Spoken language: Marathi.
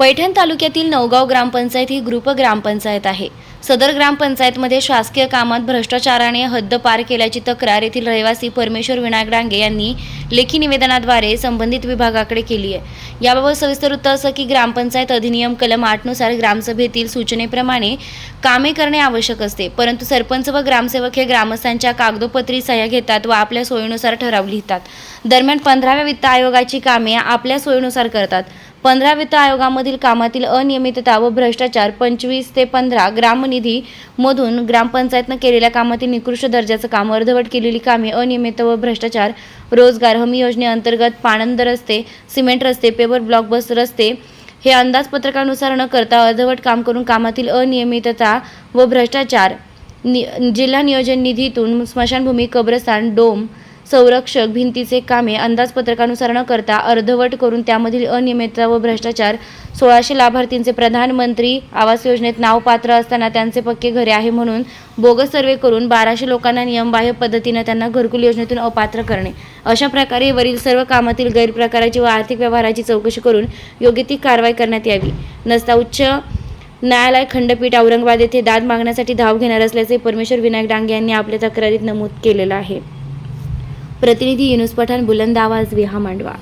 पैठण तालुक्यातील नवगाव ग्रामपंचायत ही ग्रुप ग्रामपंचायत आहे. सदर ग्रामपंचायतमध्ये शासकीय कामात भ्रष्टाचाराने हद्द पार केल्याची तक्रार येथील रहिवासी परमेश्वर विनायक डांगे यांनी लेखी निवेदनाद्वारे संबंधित विभागाकडे केली आहे. याबाबत सविस्तर उत्तर असं की ग्रामपंचायत अधिनियम कलम आठनुसार ग्रामसभेतील सूचनेप्रमाणे कामे करणे आवश्यक असते परंतु सरपंच व ग्रामसेवक हे ग्रामस्थांच्या कागदोपत्री सह्या घेतात व आपल्या सोयीनुसार ठराव लिहितात. दरम्यान पंधराव्या वित्त आयोगाची कामे आपल्या सोयीनुसार करतात. पंधरा वित्त आयोगामधील कामातील अनियमितता व भ्रष्टाचार पंचवीस ते पंधरा ग्रामनिधी मधून ग्रामपंचायतनं केलेल्या कामातील निकृष्ट दर्जाचं काम अर्धवट केलेली कामे अनियमित व भ्रष्टाचार रोजगार हमी योजनेअंतर्गत पाणंद रस्ते सिमेंट रस्ते पेपर ब्लॉक बस रस्ते हे अंदाजपत्रकानुसार न करता अर्धवट काम करून कामातील अनियमितता व भ्रष्टाचार नि जिल्हा नियोजन निधीतून स्मशानभूमी कब्रस्तान डोम संरक्षक भिंतीचे कामे अंदाजपत्रकानुसार न करता अर्धवट करून त्यामधील अनियमितता व भ्रष्टाचार सोळाशे लाभार्थींचे प्रधानमंत्री आवास योजनेत नाव पात्र असताना त्यांचे पक्के घरे आहे म्हणून बोगस सर्वे करून बाराशे लोकांना नियमबाह्य पद्धतीने त्यांना घरकुल योजनेतून अपात्र करणे. अशा प्रकारे वरील सर्व कामातील गैरप्रकाराची व आर्थिक व्यवहाराची चौकशी करून योग्य ती कारवाई करण्यात यावी. नसता उच्च न्यायालय खंडपीठ औरंगाबाद येथे दाद मागण्यासाठी धाव घेणार असल्याचे परमेश्वर विनायक डांगे यांनी आपल्या तक्रारीत नमूद केलेलं आहे. પ્રતિનિધિ યુનુસ પઠાણ બુલંદ આવાઝ વિહા માંડવા.